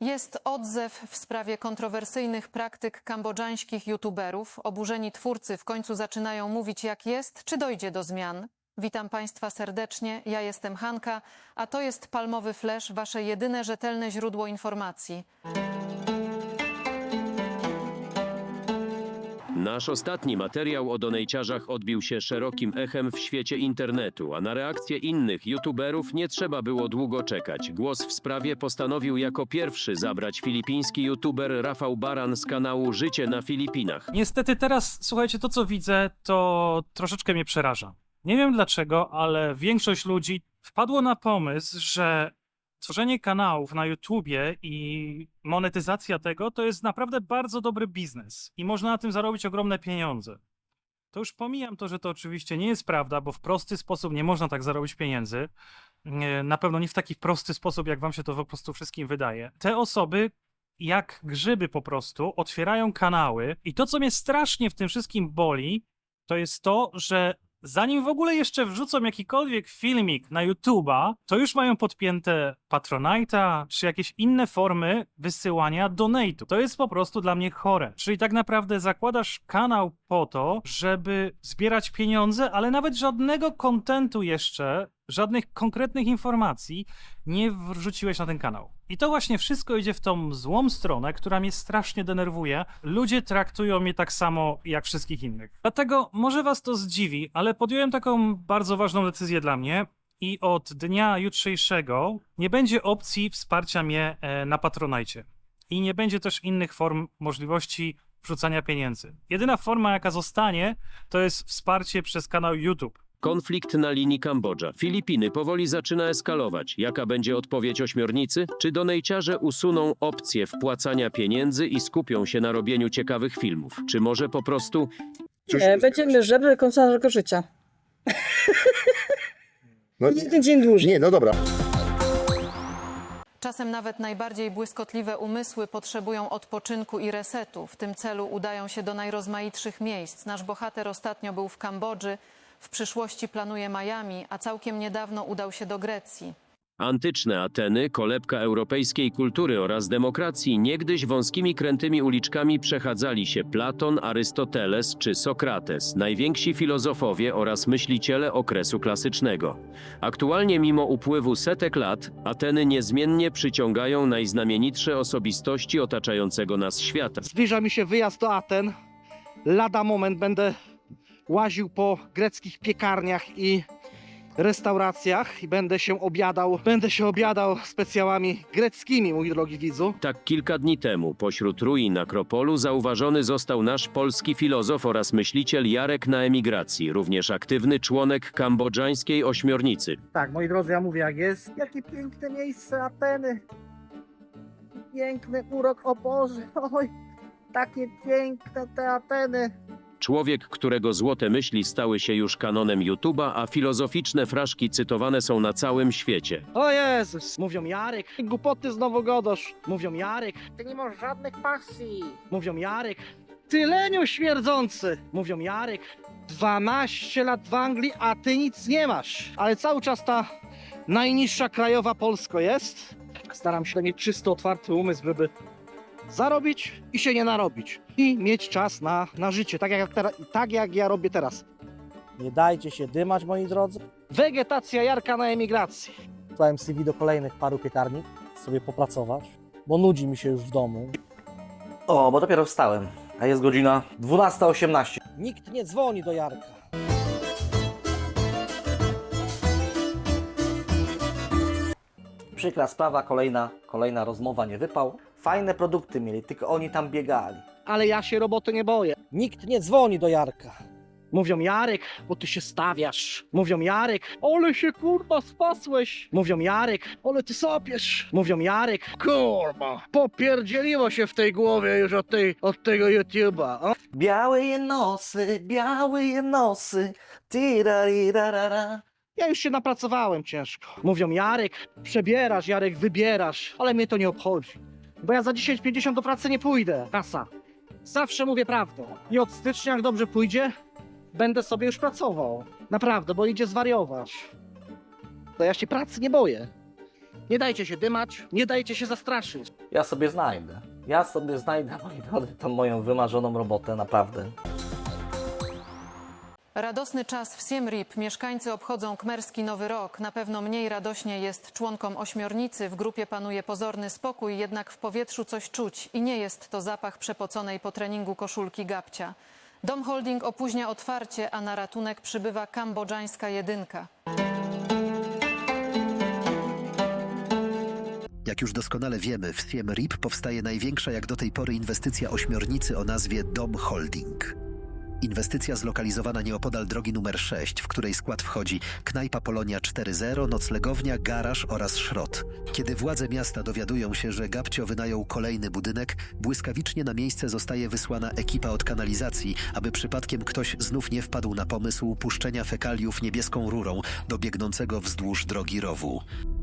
Jest odzew w sprawie kontrowersyjnych praktyk kambodżańskich youtuberów. Oburzeni twórcy w końcu zaczynają mówić jak jest, czy dojdzie do zmian. Witam Państwa serdecznie, ja jestem Hanka, a to jest Palmowy Flash, Wasze jedyne rzetelne źródło informacji. Nasz ostatni materiał o donejciarzach odbił się szerokim echem w świecie internetu, a na reakcję innych youtuberów nie trzeba było długo czekać. Głos w sprawie postanowił jako pierwszy zabrać filipiński youtuber Rafał Baran z kanału Życie na Filipinach. Niestety teraz, słuchajcie, to co widzę, to troszeczkę mnie przeraża. Nie wiem dlaczego, ale większość ludzi wpadło na pomysł, że tworzenie kanałów na YouTubie i monetyzacja tego to jest naprawdę bardzo dobry biznes i można na tym zarobić ogromne pieniądze. To już pomijam to, że to oczywiście nie jest prawda, bo w prosty sposób nie można tak zarobić pieniędzy. Na pewno nie w taki prosty sposób, jak wam się to po prostu wszystkim wydaje. Te osoby jak grzyby po prostu otwierają kanały i to, co mnie strasznie w tym wszystkim boli, to jest to, że zanim w ogóle jeszcze wrzucą jakikolwiek filmik na YouTube'a, to już mają podpięte Patronite'a czy jakieś inne formy wysyłania donate'u. To jest po prostu dla mnie chore. Czyli tak naprawdę zakładasz kanał po to, żeby zbierać pieniądze, ale nawet żadnego kontentu jeszcze, żadnych konkretnych informacji nie wrzuciłeś na ten kanał. I to właśnie wszystko idzie w tą złą stronę, która mnie strasznie denerwuje. Ludzie traktują mnie tak samo jak wszystkich innych. Dlatego może was to zdziwi, ale podjąłem taką bardzo ważną decyzję dla mnie. I od dnia jutrzejszego nie będzie opcji wsparcia mnie e, na Patronajcie. I nie będzie też innych form możliwości wrzucania pieniędzy. Jedyna forma, jaka zostanie, to jest wsparcie przez kanał YouTube. Konflikt na linii Kambodża. Filipiny powoli zaczyna eskalować. Jaka będzie odpowiedź ośmiornicy? Czy donejciarze usuną opcję wpłacania pieniędzy i skupią się na robieniu ciekawych filmów? Czy może po prostu Nie, będziemy żebry do końca naszego życia. No, Jeden dzień dłużej. nie, no dobra. Czasem nawet najbardziej błyskotliwe umysły potrzebują odpoczynku i resetu. W tym celu udają się do najrozmaitszych miejsc. Nasz bohater ostatnio był w Kambodży, w przyszłości planuje Miami, a całkiem niedawno udał się do Grecji. Antyczne Ateny, kolebka europejskiej kultury oraz demokracji, niegdyś wąskimi krętymi uliczkami przechadzali się Platon, Arystoteles czy Sokrates, najwięksi filozofowie oraz myśliciele okresu klasycznego. Aktualnie, mimo upływu setek lat, Ateny niezmiennie przyciągają najznamienitsze osobistości otaczającego nas świata. Zbliża mi się wyjazd do Aten. Lada moment będę łaził po greckich piekarniach i restauracjach i będę się obiadał, będę się obiadał specjałami greckimi, mój drogi widzu. Tak kilka dni temu pośród ruin Akropolu zauważony został nasz polski filozof oraz myśliciel Jarek na emigracji, również aktywny członek kambodżańskiej ośmiornicy. Tak, moi drodzy, ja mówię jak jest. Jakie piękne miejsce Ateny. Piękny urok, o Boże, oj, takie piękne te Ateny. Człowiek, którego złote myśli stały się już kanonem YouTube'a, a filozoficzne fraszki cytowane są na całym świecie. O Jezus! Mówią Jarek, głupoty znowu godosz. Mówią Jarek, Ty nie masz żadnych pasji. mówią Jarek. Ty leniu śmierdzący! Mówią Jarek. 12 lat w Anglii, a ty nic nie masz. Ale cały czas ta najniższa krajowa Polsko jest. Staram się mieć czysty, otwarty umysł, żeby zarobić i się nie narobić. I mieć czas na, na życie, tak jak, teraz, tak jak ja robię teraz. Nie dajcie się dymać, moi drodzy. Wegetacja Jarka na emigracji. Wysłałem CV do kolejnych paru piekarni, sobie popracować, bo nudzi mi się już w domu. O, bo dopiero wstałem, a jest godzina 12.18. Nikt nie dzwoni do Jarka. Przykra sprawa, kolejna, kolejna rozmowa, nie wypał. Fajne produkty mieli, tylko oni tam biegali. Ale ja się roboty nie boję. Nikt nie dzwoni do Jarka. Mówią Jarek, bo ty się stawiasz. Mówią Jarek, ole się kurwa spasłeś. Mówią Jarek, ole ty sapiesz. Mówią Jarek, kurwa, popierdzieliło się w tej głowie już od, tej, od tego YouTube'a. O? Białe je nosy, białe je nosy, tirarirarara. Ja już się napracowałem ciężko. Mówią Jarek, przebierasz, Jarek, wybierasz, ale mnie to nie obchodzi. Bo ja za 10-50 do pracy nie pójdę. Kasa. Zawsze mówię prawdę. I od stycznia, jak dobrze pójdzie, będę sobie już pracował. Naprawdę, bo idzie zwariować. To ja się pracy nie boję. Nie dajcie się dymać, nie dajcie się zastraszyć. Ja sobie znajdę. Ja sobie znajdę, moi drodzy, tą moją wymarzoną robotę, naprawdę. Radosny czas w Siem Reap. Mieszkańcy obchodzą kmerski Nowy Rok. Na pewno mniej radośnie jest członkom ośmiornicy. W grupie panuje pozorny spokój, jednak w powietrzu coś czuć. I nie jest to zapach przepoconej po treningu koszulki Gabcia. Dom Holding opóźnia otwarcie, a na ratunek przybywa kambodżańska jedynka. Jak już doskonale wiemy, w Siem Reap powstaje największa jak do tej pory inwestycja ośmiornicy o nazwie Dom Holding. Inwestycja zlokalizowana nieopodal drogi numer 6, w której skład wchodzi knajpa Polonia 4.0, noclegownia, garaż oraz szrot. Kiedy władze miasta dowiadują się, że Gabcio wynajął kolejny budynek, błyskawicznie na miejsce zostaje wysłana ekipa od kanalizacji, aby przypadkiem ktoś znów nie wpadł na pomysł puszczenia fekaliów niebieską rurą do biegnącego wzdłuż drogi rowu.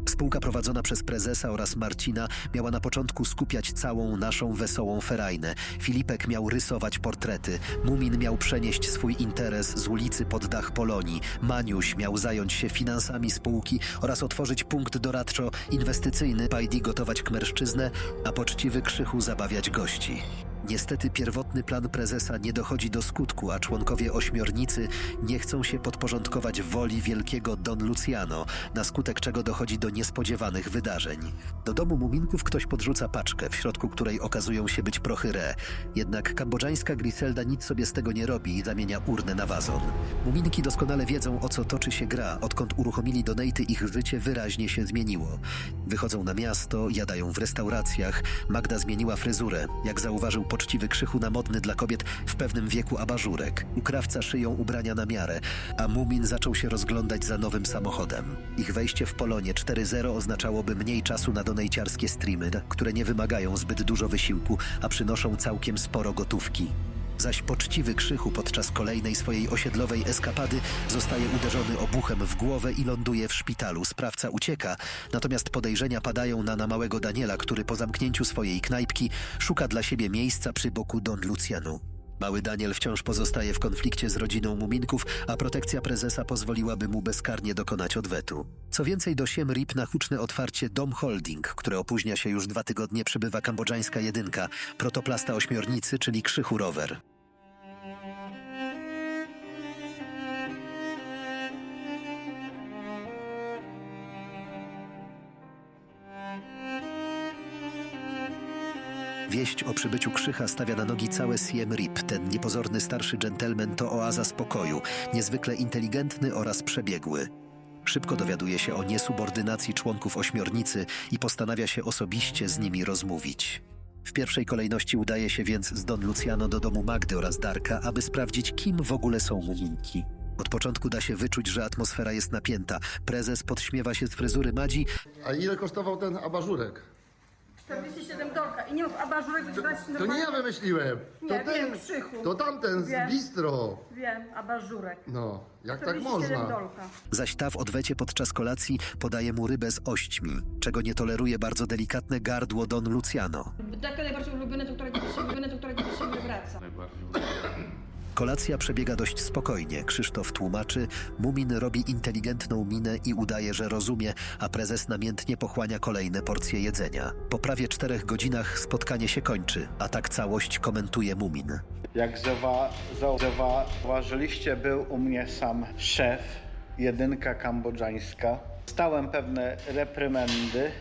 Spółka prowadzona przez prezesa oraz Marcina miała na początku skupiać całą naszą wesołą ferajnę. Filipek miał rysować portrety, Mumin miał przenieść swój interes z ulicy pod dach Polonii, Maniuś miał zająć się finansami spółki oraz otworzyć punkt doradczo-inwestycyjny, Pajdi gotować kmerszczyznę, a poczciwy Krzychu zabawiać gości. Niestety pierwotny plan prezesa nie dochodzi do skutku, a członkowie ośmiornicy nie chcą się podporządkować woli wielkiego Don Luciano, na skutek czego dochodzi do niespodziewanych wydarzeń. Do domu muminków ktoś podrzuca paczkę, w środku której okazują się być prochy re. Jednak kambodżańska Griselda nic sobie z tego nie robi i zamienia urnę na wazon. Muminki doskonale wiedzą, o co toczy się gra, odkąd uruchomili donaty ich życie wyraźnie się zmieniło. Wychodzą na miasto, jadają w restauracjach, Magda zmieniła fryzurę, jak zauważył poczciwy krzychu na modny dla kobiet w pewnym wieku abażurek. U krawca szyją ubrania na miarę, a Mumin zaczął się rozglądać za nowym samochodem. Ich wejście w Polonie 4.0 oznaczałoby mniej czasu na donejciarskie streamy, które nie wymagają zbyt dużo wysiłku, a przynoszą całkiem sporo gotówki. Zaś poczciwy krzychu podczas kolejnej swojej osiedlowej eskapady zostaje uderzony obuchem w głowę i ląduje w szpitalu. Sprawca ucieka, natomiast podejrzenia padają na, na małego Daniela, który po zamknięciu swojej knajpki szuka dla siebie miejsca przy boku Don Lucianu. Mały Daniel wciąż pozostaje w konflikcie z rodziną Muminków, a protekcja prezesa pozwoliłaby mu bezkarnie dokonać odwetu. Co więcej, do Siem Reap na huczne otwarcie Dom Holding, które opóźnia się już dwa tygodnie, przybywa kambodżańska jedynka, protoplasta ośmiornicy, czyli Krzychu Rower. Wieść o przybyciu Krzycha stawia na nogi całe Siem Reap. Ten niepozorny starszy dżentelmen to oaza spokoju, niezwykle inteligentny oraz przebiegły. Szybko dowiaduje się o niesubordynacji członków ośmiornicy i postanawia się osobiście z nimi rozmówić. W pierwszej kolejności udaje się więc z Don Luciano do domu Magdy oraz Darka, aby sprawdzić, kim w ogóle są muminki. Od początku da się wyczuć, że atmosfera jest napięta. Prezes podśmiewa się z fryzury Madzi, A ile kosztował ten abażurek? 47 dolka i nie mów abażurek wygrać To nie ja wymyśliłem. To Nie, ten, wiem, Krzychu. to tamten Wiem. z bistro. Wiem, abażurek. No, jak tak 47 można? dolka. zaś ta w odwecie podczas kolacji podaje mu rybę z ośćmi, czego nie toleruje bardzo delikatne gardło Don Luciano. Takie najbardziej ulubione, do którego się ulubione, do którego się wraca. Kolacja przebiega dość spokojnie. Krzysztof tłumaczy, Mumin robi inteligentną minę i udaje, że rozumie, a prezes namiętnie pochłania kolejne porcje jedzenia. Po prawie czterech godzinach spotkanie się kończy, a tak całość komentuje Mumin. Jak zauwa- zau- zauważyliście, był u mnie sam szef, jedynka kambodżańska. Stałem pewne reprymendy,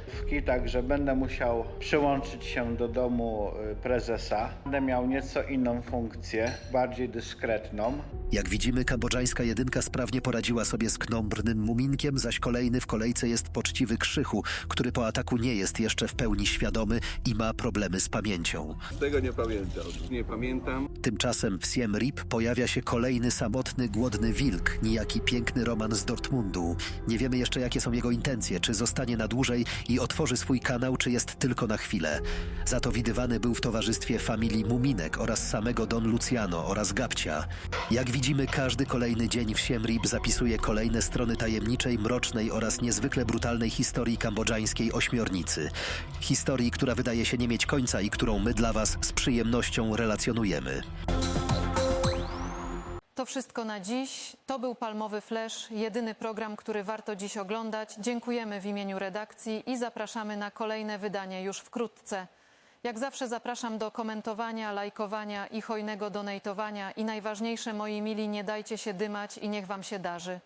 także będę musiał przyłączyć się do domu y, prezesa. Będę miał nieco inną funkcję, bardziej dyskretną. Jak widzimy, kambodżańska jedynka sprawnie poradziła sobie z knombrnym Muminkiem, zaś kolejny w kolejce jest poczciwy Krzychu, który po ataku nie jest jeszcze w pełni świadomy i ma problemy z pamięcią. Tego nie pamiętam. Nie pamiętam. Tymczasem w Siem Reap pojawia się kolejny samotny, głodny wilk, nijaki piękny Roman z Dortmundu. Nie wiemy jeszcze, jakie są jego intencje, czy zostanie na dłużej i otworzy swój kanał, czy jest tylko na chwilę. Za to widywany był w towarzystwie familii Muminek oraz samego Don Luciano oraz Gabcia. Jak widzimy, każdy kolejny dzień w Siem Reap zapisuje kolejne strony tajemniczej, mrocznej oraz niezwykle brutalnej historii kambodżańskiej ośmiornicy. Historii, która wydaje się nie mieć końca i którą my dla Was z przyjemnością relacjonujemy. To wszystko na dziś. To był Palmowy Flash, jedyny program, który warto dziś oglądać. Dziękujemy w imieniu redakcji i zapraszamy na kolejne wydanie już wkrótce. Jak zawsze zapraszam do komentowania, lajkowania i hojnego donatowania. I najważniejsze, moi mili, nie dajcie się dymać i niech Wam się darzy.